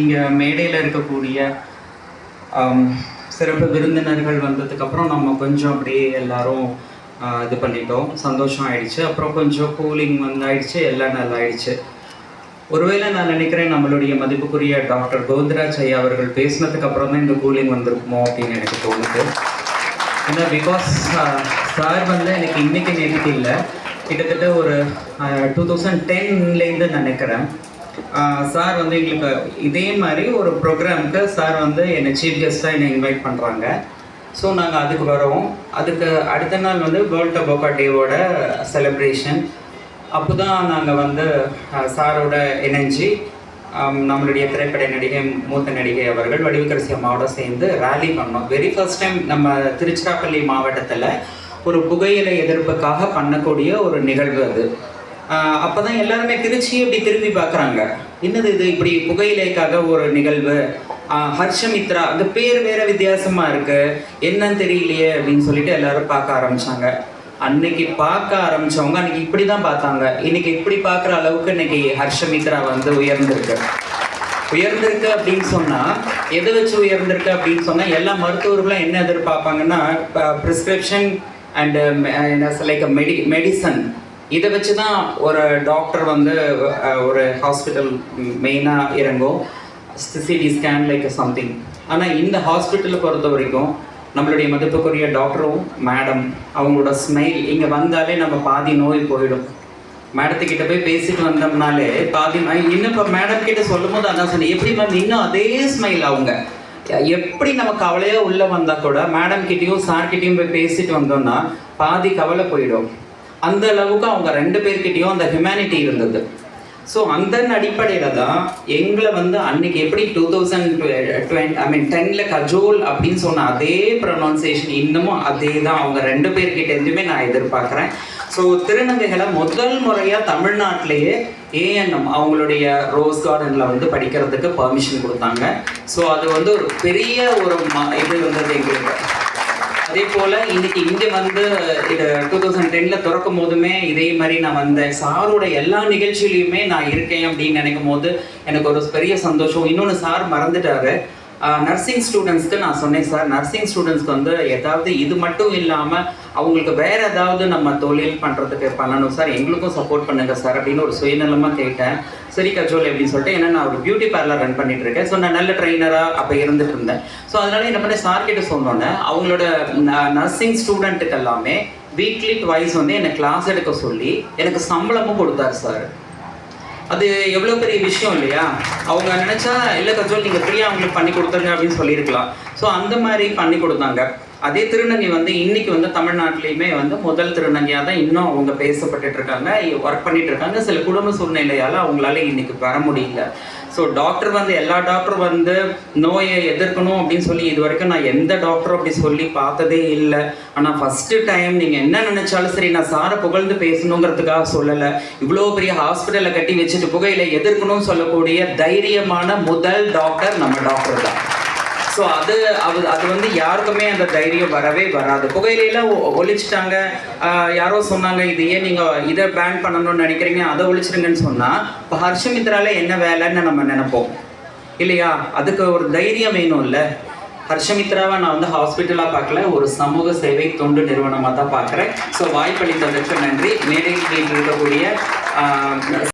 இங்கே மேடையில் இருக்கக்கூடிய சிறப்பு விருந்தினர்கள் வந்ததுக்கப்புறம் நம்ம கொஞ்சம் அப்படியே எல்லாரும் இது பண்ணிட்டோம். சந்தோஷம் ஆயிடுச்சு. அப்புறம் கொஞ்சம் கூலிங் வந்து ஆயிடுச்சு எல்லாம் நல்லா ஆயிடுச்சு ஒருவேளை நான் நினைக்கிறேன் நம்மளுடைய மதிப்புக்குரிய டாக்டர் கோவிந்தராஜ் ஐயா அவர்கள் பேசினதுக்கு அப்புறம் தான் இந்த கூலிங் வந்திருக்குமோ அப்படின்னு எனக்கு தோணுது. ஏன்னா பிகாஸ் சார் வந்து எனக்கு இன்னைக்கு நேற்றுக்கு இல்லை. கிட்டத்தட்ட ஒரு டூ தௌசண்ட் டென்லேருந்து நினைக்கிறேன். சார் வந்து எங்களுக்கு இதே மாதிரி ஒரு ப்ரோக்ராமுக்கு சார் வந்து என்னை சீஃப் கெஸ்ட்டாக என்னை இன்வைட் பண்ணுறாங்க ஸோ நாங்கள் அதுக்கு வரோம் அதுக்கு அடுத்த நாள் வந்து வேர்ல்ட் டொபாக்கோ டேவோட செலிப்ரேஷன் அப்போ தான் நாங்கள் வந்து சாரோட இணைஞ்சு நம்மளுடைய திரைப்பட நடிகை மூத்த நடிகை அவர்கள் வடிவகரசி அம்மாவோட சேர்ந்து ரேலி பண்ணோம். வெரி ஃபர்ஸ்ட் டைம் நம்ம திருச்சிராப்பள்ளி மாவட்டத்தில் ஒரு புகையிலை எதிர்ப்புக்காக பண்ணக்கூடிய ஒரு நிகழ்வு அது. அப்போ தான் எல்லாருமே திருச்சி இப்படி திரும்பி பார்க்குறாங்க. என்னது இது? இப்படி புகையிலைக்காக ஒரு நிகழ்வு. ஹர்ஷமித்ரா அந்த பேர் வேற வித்தியாசமாக இருக்குது என்னன்னு தெரியலையே அப்படின்னு சொல்லிட்டு எல்லாரும் பார்க்க ஆரம்பித்தாங்க அன்னைக்கு பார்க்க ஆரம்பிச்சவங்க அன்னைக்கு இப்படி தான் பார்த்தாங்க. இன்னைக்கு இப்படி பார்க்குற அளவுக்கு இன்னைக்கு ஹர்ஷமித்ரா வந்து உயர்ந்திருக்கு. உயர்ந்திருக்கு அப்படின்னு சொன்னால் எதை வச்சு உயர்ந்திருக்கு அப்படின்னு சொன்னால் எல்லா மருத்துவர்களும் என்ன எதிர்பார்ப்பாங்கன்னா prescription and like medi medicine இதை வச்சு தான் ஒரு டாக்டர் வந்து ஒரு ஹாஸ்பிட்டல் மெயினாக இறங்கும் சிடி ஸ்கேன் லைக் சம்திங் ஆனால் இந்த ஹாஸ்பிட்டலை பொறுத்த வரைக்கும் நம்மளுடைய மதிப்புக்குரிய டாக்டரும் மேடம் அவங்களோட ஸ்மைல் இங்கே வந்தாலே நம்ம பாதி நோய் போயிடும். மேடத்துக்கிட்ட போய் பேசிட்டு வந்தோம்னாலே பாதி இன்னும் இப்போ மேடம் கிட்ட சொல்லும் போது அதான் சொன்னேன் எப்படி மேம் இன்னும் அதே ஸ்மைல் அவங்க? எப்படி நம்ம கவலையாக உள்ளே வந்தால் கூட மேடம் கிட்டேயும் சார்கிட்டையும் போய் பேசிட்டு வந்தோம்னா பாதி கவலை போயிடும். அந்த அளவுக்கு அவங்க ரெண்டு பேர்கிட்டையும் அந்த ஹியூமனிட்டி இருந்தது. ஸோ அந்த அடிப்படையில் தான் எங்களை வந்து அன்னைக்கு எப்படி two thousand twenty I mean டென்னில் கஜோல் அப்படின்னு சொன்ன அதே ப்ரொனவுன்சியேஷன் இன்னமும் அதே தான் அவங்க ரெண்டு பேர்கிட்டேருந்துமே நான் எதிர்பார்க்குறேன். ஸோ திருநங்கைகளை முதல் முறையாக தமிழ்நாட்டிலேயே ஏஎன்எம் அவங்களுடைய ரோஸ் கார்டனில் வந்து படிக்கிறதுக்கு பர்மிஷன் கொடுத்தாங்க. ஸோ அது வந்து ஒரு பெரிய ஒரு ம இது வந்தது எங்களுக்கு. அதே போல இன்னைக்கு இங்கே வந்து இது டூ தௌசண்ட் டென்ல திறக்கும் போதுமே இதே மாதிரி நான் வந்தேன். சாரோட எல்லா நிகழ்ச்சியிலையுமே நான் இருக்கேன் அப்படின்னு நினைக்கும் போது எனக்கு ஒரு பெரிய சந்தோஷம். இன்னொன்று சார் மறந்துட்டாரு. நர்சிங் ஸ்டூடெண்ட்ஸ்க்கு நான் சொன்னேன் சார். நர்சிங் ஸ்டூடெண்ட்ஸ்க்கு வந்து ஏதாவது இது மட்டும் இல்லாமல் அவங்களுக்கு வேற ஏதாவது நம்ம தொழில் பண்ணுறதுக்கு பண்ணணும் சார். எங்களுக்கும் சப்போர்ட் பண்ணுங்கள் சார் அப்படின்னு ஒரு சுயநலமாக கேட்டேன். சரி கஜோல் அப்படின்னு சொல்லிட்டு. ஏன்னா நான் ஒரு பியூட்டி பார்லர் ரன் பண்ணிட்டு இருக்கேன். ஸோ நான் நல்ல ட்ரைனராக அப்போ இருந்துட்டு இருந்தேன். ஸோ அதனால என்ன பண்ணேன்? சார் கிட்ட சொன்னோன்னே அவங்களோட நர்சிங் ஸ்டூடெண்ட்டுக்கு எல்லாமே வீக்லி ட்வைஸ் வந்து என்னை கிளாஸ் எடுக்க சொல்லி எனக்கு சம்பளமும் கொடுத்தாரு சார். அது எவ்வளோ பெரிய விஷயம் இல்லையா? அவங்க நினச்சா இல்லை கஜோல் நீங்கள் ஃப்ரீயாக அவங்களுக்கு பண்ணி கொடுத்துருங்க அப்படின்னு சொல்லியிருக்கலாம். ஸோ அந்த மாதிரி பண்ணி கொடுத்தாங்க. அதே திருநங்கை வந்து இன்னைக்கு வந்து தமிழ்நாட்டிலையுமே வந்து முதல் திருநங்கையாக தான் இன்னும் அவங்க பேசப்பட்டுட்டு இருக்காங்க ஒர்க் பண்ணிட்டு இருக்காங்க சில குடும்ப சூழ்நிலையால் அவங்களால இன்னைக்கு வர முடியல. ஸோ டாக்டர் வந்து எல்லா டாக்டரும் வந்து நோயை எதிர்க்கணும் அப்படின்னு சொல்லி இது வரைக்கும் நான் எந்த டாக்டரும் அப்படி சொல்லி பார்த்ததே இல்லை. ஆனால் ஃபஸ்ட்டு டைம் நீங்கள் என்ன நினச்சாலும் சரி நான் சாரை புகழ்ந்து பேசணுங்கிறதுக்காக சொல்லலை. இவ்வளோ பெரிய ஹாஸ்பிட்டலில் கட்டி வச்சுட்டு புகையில எதிர்க்கணும்னு சொல்லக்கூடிய தைரியமான முதல் டாக்டர் நம்ம டாக்டர் தான். ஸோ அது அது அது வந்து யாருக்குமே அந்த தைரியம் வரவே வராது. புகையிலையெல்லாம் ஒழிச்சிட்டாங்க யாரோ சொன்னாங்க இது ஏன் நீங்கள் இதை பேன் பண்ணணும்னு நினைக்கிறீங்க? அதை ஒழிச்சிருங்கன்னு சொன்னால் இப்போ ஹர்ஷமித்ரால என்ன வேலைன்னு நம்ம நினைப்போம். இல்லையா? அதுக்கு ஒரு தைரியம் வேணும் இல்லை ஹர்ஷமித்ராவை நான் வந்து ஹாஸ்பிட்டலாக பார்க்கல. ஒரு சமூக சேவை தொண்டு நிறுவனமாக தான் பார்க்குறேன். ஸோ வாய்ப்பளித்ததற்கு நன்றி. மேடையில் இருக்கக்கூடிய